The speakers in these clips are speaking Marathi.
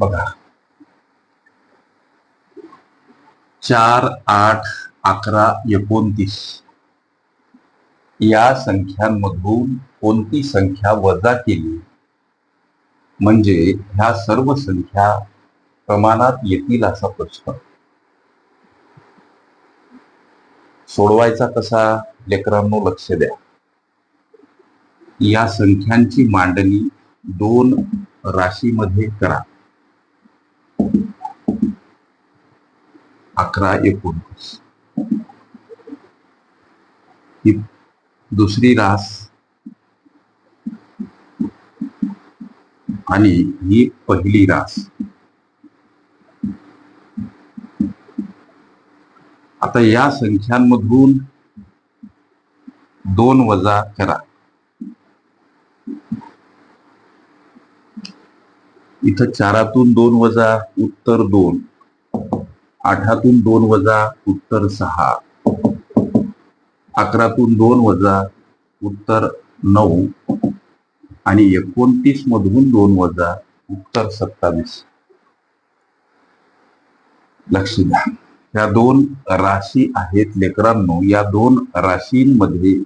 बघा. चार आठ अकरा एकोणतीस. या संख्यांमधून कोणती संख्या वजा केली? म्हणजे ह्या सर्व संख्या प्रमाणात येतील असा प्रश्न. सोडवायचा कसा? लेकरांनो लक्ष द्या. या संख्यांची मांडणी दोन राशीमध्ये करा. अकरा एकूण ही दुसरी रास. आणि ही पहिली रास. आता या संख्यांमधून दोन वजा करा. इथं चारातून दोन वजा उत्तर दोन. आठातून दोन वजा उत्तर सहा. अकरातून दोन वजा उत्तर नऊ. आणि एकोणतीस मधून दोन वजा उत्तर सत्तावीस. लक्ष द्या. या दोन राशी आहेत लेकरांनो. या दोन राशींमध्ये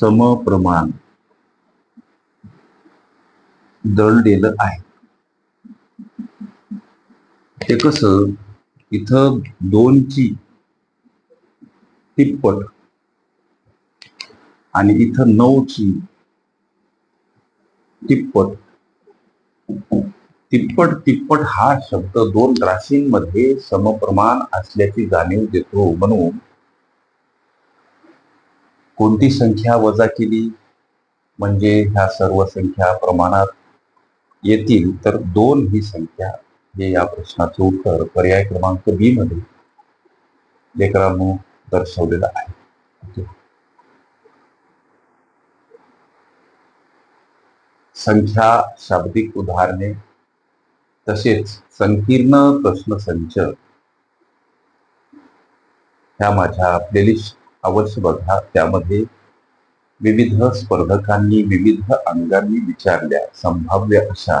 समप्रमाण दळलेलं आहे. ते कसं? इथं दोनची तिप्पट आणि इथं नऊची तिप्पट. तिप्पट तिप्पट हा शब्द दोन राशींमध्ये समप्रमाण असल्याची जाणीव देतो. म्हणून कोणती संख्या वजा केली? म्हणजे ह्या सर्व संख्या प्रमाणात येतील तर दोन ही संख्या हे या प्रश्नाचं उत्तर पर्याय क्रमांक बी मध्ये लेकरांनो दर्शवलेलं आहे. संख्या शाब्दिक उदाहरणे तसेच संकीर्ण प्रश्नसंच ह्या माझ्या प्लेलिस्ट अवश्य बघा. त्यामध्ये विविध स्पर्धकांनी विविध अंगांनी विचारल्या संभाव्य अशा